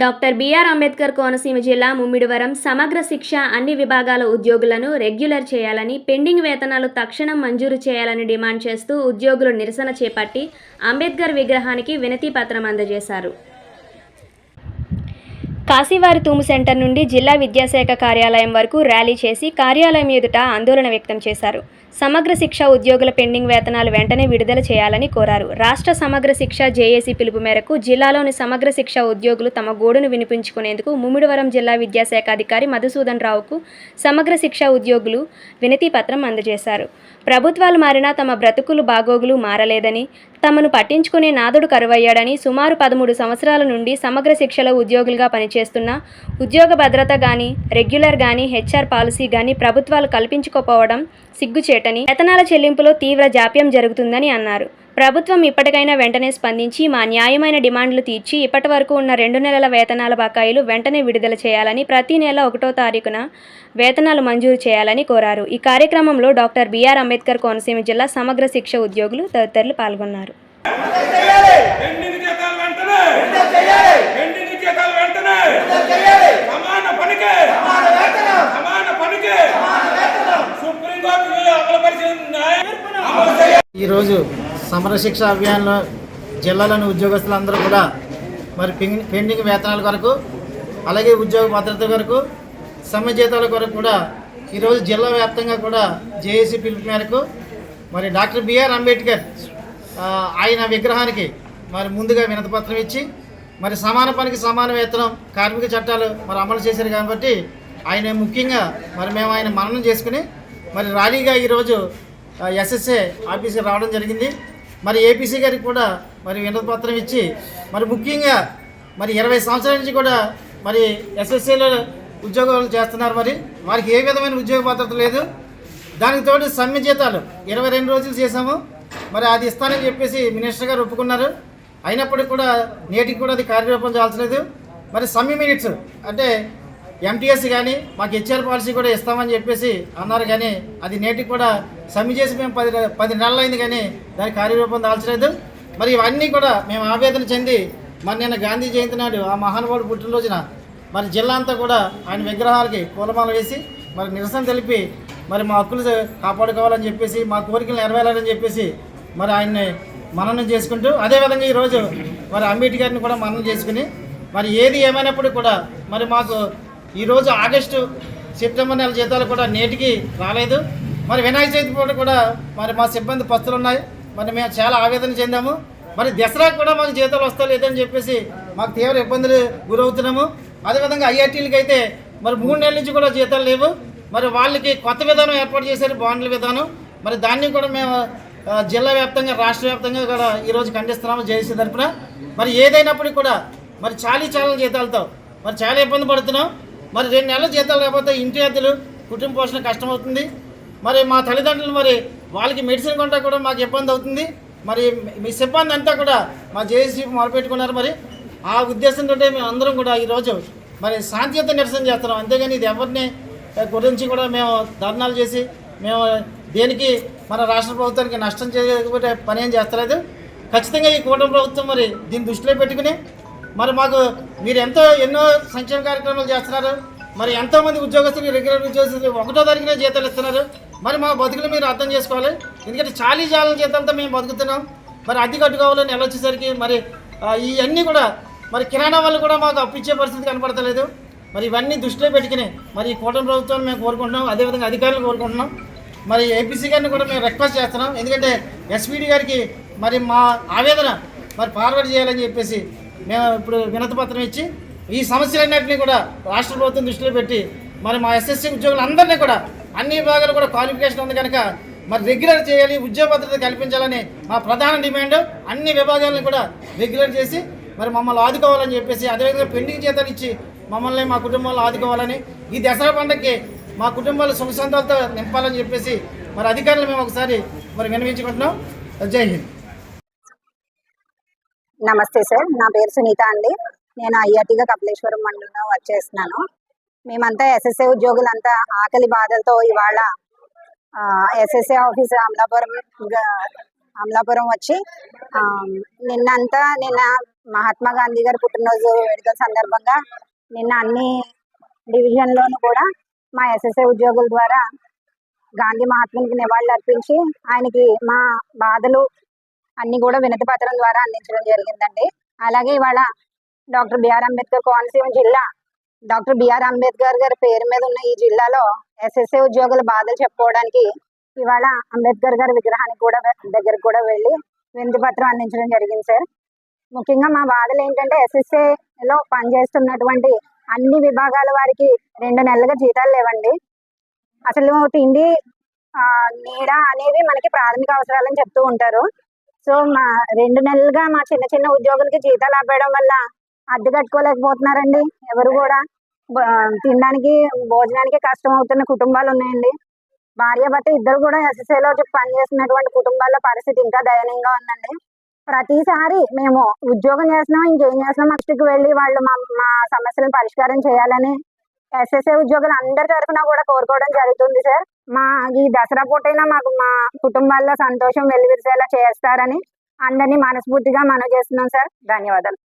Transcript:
Doctor BR Ambedkar Konaseema జిల్లా ముమ్మిడివరం సమగ్ర శిక్ష అన్ని విభాగాల ఉద్యోగులను రెగ్యులర్ చేయాలని పెండింగ్ వేతనాలు తక్షణం మంజూరు చేయాలని డిమాండ్ చేస్తూ ఉద్యోగులు నిరసన చేపట్టి అంబేద్కర్ విగ్రహానికి వినతి పత్రం అందజేశారు. కాశీవారి తూము సెంటర్ నుండి జిల్లా విద్యాశాఖ కార్యాలయం వరకు ర్యాలీ చేసి కార్యాలయం ఎదుట ఆందోళన వ్యక్తం చేశారు. సమగ్ర శిక్ష ఉద్యోగుల పెండింగ్ వేతనాలు వెంటనే విడుదల చేయాలని కోరారు. రాష్ట్ర సమగ్ర శిక్ష జేఏసీ పిలుపు మేరకు జిల్లాలోని సమగ్ర శిక్ష ఉద్యోగులు తమ గోడును వినిపించుకునేందుకు ముమ్మిడివరం జిల్లా విద్యాశాఖ అధికారి మధుసూదన్ రావుకు సమగ్ర శిక్ష ఉద్యోగులు వినతి పత్రం అందజేశారు. ప్రభుత్వాలు మారినా తమ బ్రతుకులు బాగోగులు మారలేదని తమను పట్టించుకునే నాదుడు కరువయ్యాడని సుమారు పదమూడు సంవత్సరాల నుండి సమగ్ర శిక్షలో ఉద్యోగులుగా పనిచేస్తున్న ఉద్యోగ భద్రత కానీ రెగ్యులర్ కానీ హెచ్ఆర్ పాలసీ కానీ ప్రభుత్వాలు కల్పించుకోపోవడం సిగ్గుచేటని వేతనాల చెల్లింపులో తీవ్ర జాప్యం జరుగుతుందని అన్నారు. ప్రభుత్వం ఇప్పటికైనా వెంటనే స్పందించి మా న్యాయమైన డిమాండ్లు తీర్చి ఇప్పటి వరకు ఉన్న రెండు నెలల వేతనాల బకాయిలు వెంటనే విడుదల చేయాలని ప్రతి నెల ఒకటో తారీఖున వేతనాలు మంజూరు చేయాలని కోరారు. ఈ కార్యక్రమంలో డాక్టర్ బిఆర్ అంబేద్కర్ కోనసీమ జిల్లా సమగ్ర శిక్ష ఉద్యోగులు తదితరులు పాల్గొన్నారు. ఈరోజు సమరశిక్ష అభియాన్లో జిల్లాలోని ఉద్యోగస్తులందరూ కూడా మరి పెండింగ్ వేతనాల కొరకు అలాగే ఉద్యోగ భద్రత కొరకు సమ్మె జీతాల కొరకు కూడా ఈరోజు జిల్లా వ్యాప్తంగా కూడా జేఏసీ పిలుపు మేరకు మరి డాక్టర్ బిఆర్ అంబేద్కర్ ఆయన విగ్రహానికి మరి ముందుగా వినతిపత్రం ఇచ్చి మరి సమాన పనికి సమాన వేతనం కార్మిక చట్టాలు మరి అమలు చేశారు కాబట్టి ఆయన ముఖ్యంగా మరి మేము ఆయన మననం చేసుకుని మరి ర్యాలీగా ఈరోజు ఎస్ఎస్ఏ ఆఫీస్కి రావడం జరిగింది. మరి ఏపీసీ గారికి కూడా మరి వినతిపత్రం ఇచ్చి మరి ముఖ్యంగా మరి ఇరవై సంవత్సరాల నుంచి కూడా మరి ఎస్ఎస్సీలో ఉద్యోగాలు చేస్తున్నారు మరి. వారికి ఏ విధమైన ఉద్యోగ భద్రత లేదు. దానికి తోడు సమ్మె జీతాలు ఇరవై రెండు రోజులు చేశాము. మరి అది ఇస్తానని చెప్పేసి మినిస్టర్ గారు ఒప్పుకున్నారు. అయినప్పటికీ కూడా నేటికి కూడా అది కార్యరూపం చాల్చలేదు. మరి సమ్మె మినిట్స్ అంటే ఎంటీఎస్ కానీ మాకు హెచ్ఆర్ పాలసీ కూడా ఇస్తామని చెప్పేసి అన్నారు కానీ అది నేటికి కూడా సమ్మె చేసి మేము పది పది నెలలు అయింది కానీ దాని కార్యరూపం దాల్చలేదు. మరి ఇవన్నీ కూడా మేము ఆవేదన చెంది మరి నిన్న గాంధీ జయంతి నాడు ఆ మహానుభావుడు పుట్టినరోజున మరి జిల్లా అంతా కూడా ఆయన విగ్రహాలకి పూలమాల వేసి మరి నిరసన తెలిపి మరి మా హక్కులు కాపాడుకోవాలని చెప్పేసి మా కోరికలు నెరవేరాలని చెప్పేసి మరి ఆయన్ని మననం చేసుకుంటూ అదేవిధంగా ఈరోజు మరి అంబేద్కర్ని కూడా మననం చేసుకుని మరి ఏది ఏమైనప్పుడు కూడా మరి మాకు ఈరోజు ఆగస్టు సెప్టెంబర్ నెల జీతాలు కూడా నేటికి రాలేదు. మరి వినాయక చవితి పూట కూడా మరి మా సిబ్బంది పస్తులు ఉన్నాయి మరి మేము చాలా ఆవేదన చెందాము. మరి దసరాకు కూడా మాకు జీతాలు వస్తా లేదని చెప్పేసి మాకు తీవ్ర ఇబ్బందులు గురవుతున్నాము. అదేవిధంగా ఐఆర్టీలకి అయితే మరి మూడు నెలల నుంచి కూడా జీతాలు లేవు. మరి వాళ్ళకి కొత్త విధానం ఏర్పాటు చేశారు బాండ్ల విధానం. మరి దాన్ని కూడా మేము జిల్లా వ్యాప్తంగా రాష్ట్ర వ్యాప్తంగా కూడా ఈరోజు ఖండిస్తున్నాము జేసీ తరపున. మరి ఏదైనప్పటికీ కూడా మరి చాలీ చాలా జీతాలతో మరి చాలా ఇబ్బంది పడుతున్నాం. మరి రెండు నెలల జీతాలు లేకపోతే ఇంటి అద్దెలు కుటుంబ పోషణ కష్టమవుతుంది. మరి మా తల్లిదండ్రులు మరి వాళ్ళకి మెడిసిన్ కొంటా కూడా మాకు ఇబ్బంది అవుతుంది. మరి మీ సిబ్బంది అంతా కూడా మా జేఏసీ మొదలుపెట్టుకున్నారు మరి. ఆ ఉద్దేశంతో మేము అందరం కూడా ఈరోజు మరి శాంతియుత నిరసన చేస్తున్నాం. అంతేగాని ఇది ఎవరిని గురించి కూడా మేము ధర్నాలు చేసి మేము దేనికి మన రాష్ట్ర ప్రభుత్వానికి నష్టం చేయకపోతే పని ఏం చేస్తలేదు. ఖచ్చితంగా ఈ కూటమి ప్రభుత్వం మరి దీన్ని దృష్టిలో పెట్టుకుని మరి మాకు మీరు ఎంతో ఎన్నో సంక్షేమ కార్యక్రమాలు చేస్తున్నారు. మరి ఎంతోమంది ఉద్యోగస్తులు రెగ్యులర్ ఉద్యోగస్తులు ఒకటో తారీఖునే జీతాలు ఇస్తున్నారు. మరి మా బతుకులు మీరు అర్థం చేసుకోవాలి. ఎందుకంటే చాలీ జాలం జీతంతో మేము బతుకుతున్నాం. మరి అద్దె కట్టుకోవాలని నెల వచ్చేసరికి మరి ఇవన్నీ కూడా మరి కిరాణా వాళ్ళు కూడా మాకు అప్పించే పరిస్థితి కనపడతలేదు. మరి ఇవన్నీ దృష్టిలో పెట్టుకుని మరి ఈ కూటమి ప్రభుత్వాన్ని మేము కోరుకుంటున్నాం. అదేవిధంగా అధికారులు కోరుకుంటున్నాం. మరి ఏపీసీ గారిని కూడా మేము రిక్వెస్ట్ చేస్తున్నాం. ఎందుకంటే ఎస్పీడీ గారికి మరి మా ఆవేదన మరి ఫార్వర్డ్ చేయాలని చెప్పేసి మేము ఇప్పుడు వినతి పత్రం ఇచ్చి ఈ సమస్యలన్నింటినీ కూడా రాష్ట్ర ప్రభుత్వం దృష్టిలో పెట్టి మరి మా ఎస్ఎస్సీ ఉద్యోగులందరినీ కూడా అన్ని విభాగాలు కూడా క్వాలిఫికేషన్ ఉంది కనుక మరి రెగ్యులర్ చేయాలి ఉద్యోగ భద్రత కల్పించాలని మా ప్రధాన డిమాండ్. అన్ని విభాగాలను కూడా రెగ్యులర్ చేసి మరి మమ్మల్ని ఆదుకోవాలని చెప్పేసి అదేవిధంగా పెండింగ్ జీతాలు ఇచ్చి మమ్మల్ని మా కుటుంబాలను ఆదుకోవాలని ఈ దసరా పండుగకి మా కుటుంబాలు సుఖ సంతాలతో నింపాలని చెప్పేసి మరి అధికారులు మేము ఒకసారి మరి విన్నవించుకుంటున్నాం. జై హింద్. నమస్తే సార్. నా పేరు సునీత అండి. నేను ఐఆర్టీగా కపిలేశ్వరం మండలంలో వర్క్ చేస్తున్నాను. మేమంతా ఎస్ఎస్ఏ ఉద్యోగులంతా ఆకలి బాధలతో ఇవాళ ఎస్ఎస్ఏ ఆఫీస్ అమలాపురం అమలాపురం వచ్చి నిన్నంతా నిన్న మహాత్మా గాంధీ గారి పుట్టినరోజు వేడుకల సందర్భంగా నిన్న అన్ని డివిజన్లోనూ కూడా మా ఎస్ఎస్ఏ ఉద్యోగుల ద్వారా గాంధీ మహాత్మునికి నివాళులు అర్పించి ఆయనకి మా బాధలు అన్ని కూడా వినతి పత్రం ద్వారా అందించడం జరిగిందండి. అలాగే ఇవాళ డాక్టర్ బిఆర్ అంబేద్కర్ కోనసీమ జిల్లా డాక్టర్ బిఆర్ అంబేద్కర్ గారి పేరు మీద ఉన్న ఈ జిల్లాలో ఎస్ఎస్ఏ ఉద్యోగుల బాధలు చెప్పుకోవడానికి ఇవాళ అంబేద్కర్ గారి విగ్రహానికి కూడా దగ్గరకు కూడా వెళ్ళి వినతి పత్రం అందించడం జరిగింది సార్. ముఖ్యంగా మా బాధలు ఏంటంటే ఎస్ఎస్ఏలో పనిచేస్తున్నటువంటి అన్ని విభాగాల వారికి రెండు నెలలుగా జీతాలు లేవండి. అసలు తిండి ఆ, నీడ అనేవి మనకి ప్రాథమిక అవసరాలని చెప్తూ ఉంటారు. సో మా రెండు నెలలుగా మా చిన్న చిన్న ఉద్యోగులకి జీతాలు ఆపేయడం వల్ల అద్దె కట్టుకోలేకపోతున్నారండి. ఎవరు కూడా తినడానికి భోజనానికి కష్టం అవుతున్న కుటుంబాలు ఉన్నాయండి. భార్య భర్త ఇద్దరు కూడా ఎస్ఎస్ఏలో పనిచేస్తున్నటువంటి కుటుంబాల పరిస్థితి ఇంకా దయనీయంగా ఉందండి. ప్రతిసారి మేము ఉద్యోగం చేస్తున్నాం ఇంకేం చేస్తున్నాం నెక్స్ట్కి వెళ్ళి వాళ్ళు మా మా సమస్యలను పరిష్కారం చేయాలని ఎస్ఎస్ఏ ఉద్యోగులు అందరి తరఫున కూడా కోరుకోవడం జరుగుతుంది సార్. మా ఈ దసరా పూటైనా మాకు మా కుటుంబాల్లో సంతోషం వెలువిరిసేలా చేస్తారని అందరినీ మనస్ఫూర్తిగా మనం చేస్తున్నాం సార్. ధన్యవాదాలు.